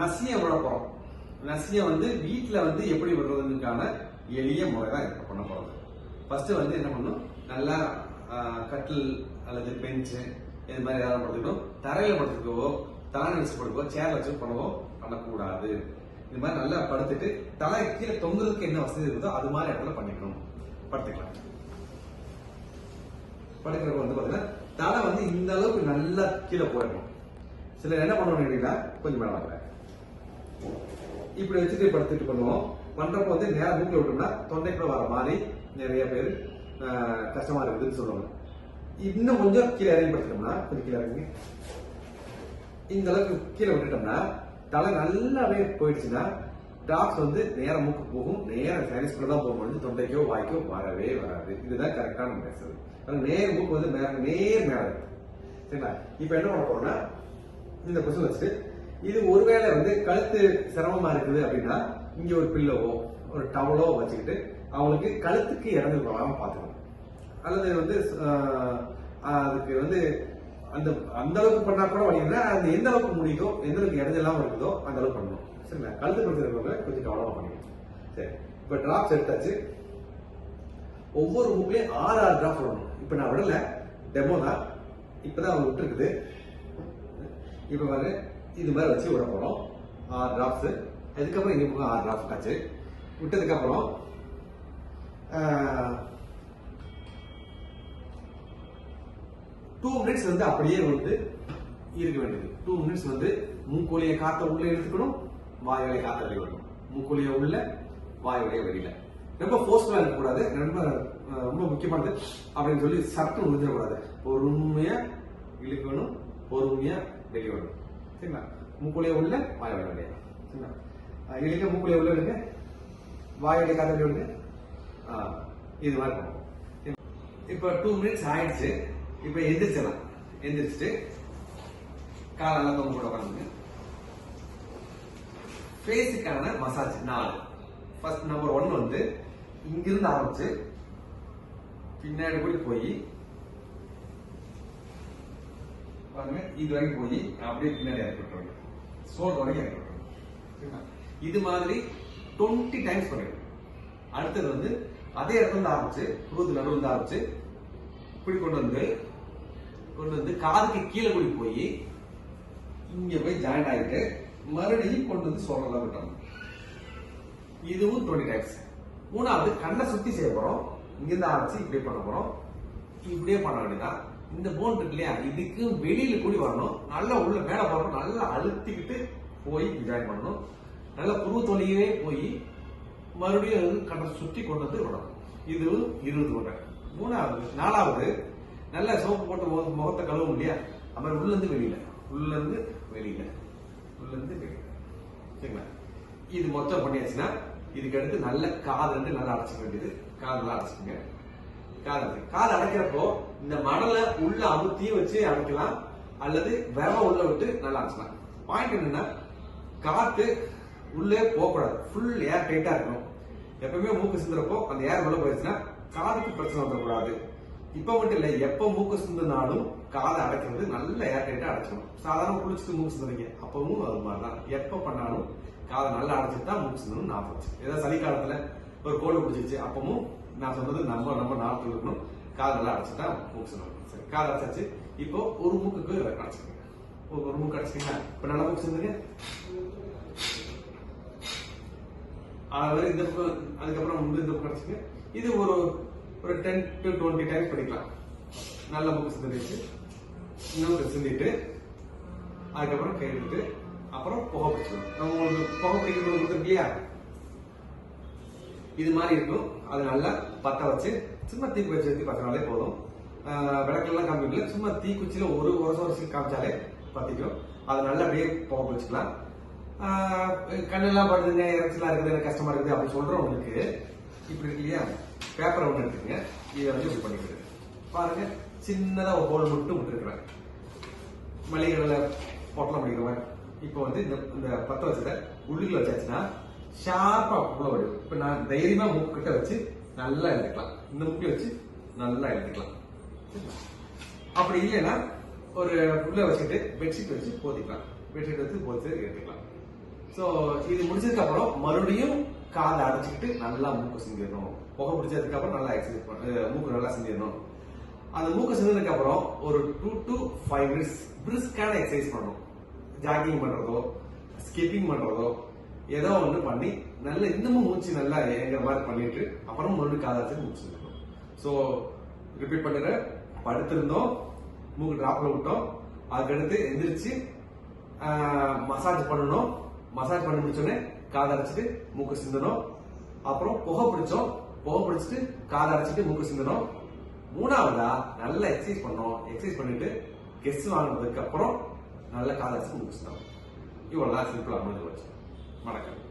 நசிய விட போறோம். வந்து வீட்டில் வந்து எப்படி விடுறதுக்கான எளிய முறை தான் இப்போ பண்ண போகிறது ஃபஸ்ட்டு வந்து என்ன பண்ணணும்? நல்லா கட்டில் அல்லது பெஞ்சு இது மாதிரி ஏதாவது படுத்துக்கணும் தரையில் படுத்துக்கவோ தலை வச்சு படுக்கவோ சேர் வச்சு பண்ணவோ பண்ணக்கூடாது. இது மாதிரி நல்லா படுத்துட்டு தலை கீழே தொங்குறதுக்கு என்ன வசதி இருக்குதோ அது மாதிரி இடத்துல பண்ணிக்கணும். படுத்துக்கலாம். படுக்கிறப்ப வந்து பார்த்தீங்கன்னா தலை வந்து இந்த அளவுக்கு நல்லா கீழே போயிடணும். சிலர் என்ன பண்ணுவாங்க கேட்டீங்கன்னா கொஞ்சம் மேல இப்படி வச்சுட்டு படுத்துட்டு பண்ணுவோம். பண்றப்போ வந்து நேரம் மூக்கில் விட்டோம்னா தொண்டைக்குள்ள வர மாதிரி நிறைய பேர் கஷ்டமா இருக்குதுன்னு சொல்லுவாங்க. இன்னும் கொஞ்சம் கீழே இறங்கி படுத்துட்டோம்னா கொஞ்சம் கீழே இறங்கி இந்த அளவுக்கு கீழே விட்டுட்டோம்னா தலை நல்லாவே போயிடுச்சுன்னா டாக்ஸ் வந்து நேரம் மூக்கு போகும். நேர சைனஸ்குள்ள தான் போகும். வந்து தொண்டைக்கோ வாய்க்கோ வரவே வராது. இதுதான் கரெக்டான மெசேஜ் அது நேர் மூக்கு வந்து மேல நேர் மேல சரிங்களா? இப்போ என்ன பண்ண போறோம்னா இந்த கொசு வச்சுட்டு இது ஒருவேளை வந்து கழுத்து சிரமமா இருக்குது அப்படின்னா இங்க ஒரு பில்லவோ ஒரு டவலோ வச்சுக்கிட்டு அவங்களுக்கு கழுத்துக்கு இறந்து போகாம பார்த்துக்கணும். அல்லது வந்து அதுக்கு வந்து அந்த அந்த அளவுக்கு பண்ணா கூட வழிங்கன்னா அது எந்த அளவுக்கு முடியுதோ எந்த அளவுக்கு இடைஞ்சலாம இருக்குதோ அந்த அளவுக்கு பண்ணணும். சரிங்களா? கழுத்து பிரச்சனை கொஞ்சம் கவனமா பண்ணிக்கணும். சரி இப்ப டிராப்ஸ் எடுத்தாச்சு ஒவ்வொரு மூக்குலயும் ஆறு ஆறு டிராப் விடணும் இப்ப நான் விடல. டெமோ தான். இப்பதான் அவங்க விட்டுருக்குது. இப்ப பாருங்க இது மாதிரி வச்சு விட போறோம். ஆறு டிராப்ஸ் அதுக்கப்புறம் இங்க போக ஆறு டிராப்ஸ் ஆச்சு விட்டதுக்கு அப்புறம் டூ மினிட்ஸ் வந்து அப்படியே வந்து இருக்க வேண்டியது. டூ மினிட்ஸ் வந்து மூக்கோலிய காத்த உள்ள எடுத்துக்கணும் வாயோடைய காத்த வெளியே விடணும். மூக்கோலிய உள்ள வாயோடைய வெளியில. ரொம்ப ஃபோர்ஸ்ஃபுல்லாக இருக்கக்கூடாது. ரொம்ப ரொம்ப முக்கியமானது அப்படின்னு சொல்லி சட்டம் முடிஞ்சிடக்கூடாது பொறுமையா இழுக்கணும் பொறுமையா வெளியே வரணும் சரிங்களா மூக்கோலிய உள்ள வாய் வழிய வெளிய சரிங்களா அஹ், இழுக்க உள்ள இருக்கு. வாயுடைய கதை விடுங்க இது மாதிரி பண்ணுவோம் இப்போ டூ மினிட்ஸ் ஆயிடுச்சு. இப்போ எந்திரிச்சிடலாம். எந்திரிச்சிட்டு காலெல்லாம் தொங்க கூட உட்காந்துங்க. ஃபேஸுக்கான மசாஜ் நாலு. ஃபர்ஸ்ட் நம்பர் ஒன் வந்து இங்கிருந்து ஆரம்பிச்சு பின்னாடி கூட போய் பாருங்க இது வரைக்கும் போய் அப்படியே பின்னாடி இறக்கி விட்டுருங்க சோல் வரைக்கும் இறக்கி விட்டுருங்க இது மாதிரி டுவெண்ட்டி டைம்ஸ் பண்ணிடுங்க அடுத்தது வந்து அதே இடத்துல இருந்து ஆரம்பிச்சு புருவத்து நடுவுல இருந்து ஆரம்பிச்சு இப்படி கொண்டு வந்து கொண்டு வந்து காதுக்கு கீழே கூடி போய் இங்க போய் ஜாயின் ஆயிட்டு மறுபடியும் கொண்டு வந்து சொல்றதா விட்டோம் இதுவும் டுவெண்ட்டி டைம்ஸ் மூணாவது கண்ணை சுத்தி செய்ய போறோம். இங்கிருந்து ஆரம்பிச்சு இப்படியே பண்ண போறோம். இப்படியே பண்ண வேண்டியதான் இந்த போன் இருக்கு இல்லையா? இதுக்கு வெளியில கூடி வரணும். நல்லா உள்ள மேல போறோம் நல்லா அழுத்திக்கிட்டு போய் ஜாயின் பண்ணணும். நல்லா புருவ தொலையே போய் மறுபடியும் அது கண்ணை சுத்தி கொண்டு வந்து விடணும் இது இருபது முறை மூணாவது நாலாவது நல்லா சோப்பு போட்டு முகத்தை கழுவும் இல்லையா? அப்புறம் உள்ள இருந்து வெளியில. உள்ள இருந்து வெளியில. உள்ள இருந்து வெளியில. சரிங்களா? இது மொத்தம் பண்ணியாச்சுன்னா இதுக்கு அடுத்து நல்ல காது நல்லா அடைச்சிக்க வேண்டியது. காதெல்லாம் நல்லா அடைச்சிக்கங்க. காது அடைச்சு கால் அடைக்கிறப்போ இந்த மடலை உள்ள அமுத்தியும் வச்சு அடைக்கலாம் அல்லது விரவ உள்ள விட்டு நல்லா அடைச்சலாம் பாயிண்ட் என்னன்னா காத்து உள்ளே போகக்கூடாது. ஃபுல் ஏர் டைட்டா இருக்கணும். எப்பவுமே மூக்கு சிந்துறப்போ அந்த ஏர் உள்ள போயிடுச்சுன்னா காதுக்கு பிரச்சனை வந்துடக்கூடாது. இப்ப மட்டும் இல்ல எப்ப மூக்கு சிந்துனாலும் காதை அடைக்கிறது நல்ல ஏர் டைட்டா அடைச்சணும் சாதாரண குளிச்சுட்டு மூக்கு சிந்துறீங்க அப்பவும் அது மாதிரிதான். எப்ப பண்ணாலும் காதை நல்லா அடைச்சிட்டு தான் மூக்கு சிந்தணும் நான் போச்சு ஏதாவது சளி காலத்துல ஒரு கோடு பிடிச்சிருச்சு அப்பவும் நான் சொன்னது நம்ம நம்ம நாட்டில் இருக்கணும். காது நல்லா அடைச்சிட்டா மூக்கு சிந்தணும் சரி காதை அடைச்சாச்சு. இப்போ ஒரு மூக்குக்கு அடைச்சிருக்கீங்க ஒரு மூக்கு அடைச்சிக்கீங்களா இப்ப நல்லா மூக்கு சிந்துங்க அதாவது இந்த பக்கம் அதுக்கப்புறம் வந்து இந்த பக்கம் அடைச்சிங்க இது ஒரு ஒரு டென் டு டுவெண்ட்டி டைம்ஸ் படிக்கலாம் நல்ல மூக்கு சிந்திச்சு இன்னும் சிந்திட்டு அதுக்கப்புறம் கேட்டுட்டு அப்புறம் புகை பிடிச்சிடும். நம்ம உங்களுக்கு புகை பிடிக்கிறது இல்லையா இது மாதிரி இருக்கும். அது நல்லா பத்த வச்சு சும்மா தீக்கு வச்சு வச்சு பத்தினாலே போதும். விளக்கெல்லாம் காமிக்கல சும்மா தீக்குச்சியில ஒரு வருஷம் வருஷம் காமிச்சாலே பத்திக்கும். அது நல்லா அப்படியே போக வச்சுக்கலாம். கண்ணெல்லாம் படுதுங்க இறைச்சலாம் இருக்குது எனக்கு கஷ்டமா இருக்குது அப்படின்னு சொல்றவங்களுக்கு இப்படி இருக்கு இல்லையா? பேப்பரை ஒன்று எடுத்துங்க இதை வந்து இப்படி பண்ணிக்கிறது பாருங்க சின்னதா ஒரு ஹோல் மட்டும் விட்டுருக்குறேன் மளிகைகளில் பொட்டலம் பண்ணிக்கிறவன் இப்போ வந்து இந்த இந்த பத்த வச்சதை உள்ளுக்குள்ள வச்சாச்சுன்னா ஷார்ப்பா உள்ள வரும் இப்போ நான் தைரியமா மூக்கிட்ட வச்சு நல்லா எழுதிக்கலாம் இந்த மூக்கி வச்சு நல்லா எழுதிக்கலாம் அப்படி இல்லைன்னா ஒரு உள்ள வச்சுட்டு பெட்ஷீட் வச்சு போதிக்கலாம் பெட்ஷீட் வச்சு போத்தி எடுத்துக்கலாம். ஸோ இது முடிச்சதுக்கு அப்புறம் மறுபடியும் காதை அடைச்சிக்கிட்டு நல்லா மூக்கு சிந்திடணும். புகை பிடிச்சதுக்கு அப்புறம் நல்லா எக்ஸசைஸ் பண்ண மூக்கு நல்லா சிந்திடணும். அந்த மூக்கு சிந்ததுக்கு அப்புறம் ஒரு டூ டு ஃபைவ் மினிட்ஸ் பிரிஸ்கான எக்ஸசைஸ் பண்ணணும். ஜாகிங் பண்றதோ ஸ்கிப்பிங் பண்றதோ ஏதோ ஒன்று பண்ணி நல்ல இன்னமும் மூச்சு நல்லா ஏங்குற மாதிரி பண்ணிட்டு அப்புறம் மறுபடியும் காதை மூச்சு நிற்கும் ஸோ ரிப்பீட் பண்ணுற படுத்திருந்தோம். மூக்கு டிராப்ல விட்டோம். அதுக்கடுத்து எந்திரிச்சு மசாஜ் பண்ணணும். மசாஜ் பண்ணி முடிச்சோடனே காதை அடைச்சிட்டு மூக்கு சிந்தணும். அப்புறம் புகை பிடிச்சோம். புகை பிடிச்சிட்டு காதை அடைச்சிட்டு மூக்கு சிந்தணும். மூணாவதா நல்லா எக்ஸசைஸ் பண்ணோம். எக்ஸசைஸ் பண்ணிட்டு கெஸ் வாங்கினதுக்கு அப்புறம் நல்லா காதை அடைச்சிட்டு மூக்கு சிந்தணும். இவ்வளோதான் சிம்பிளா முடிஞ்சு வச்சு வணக்கம்.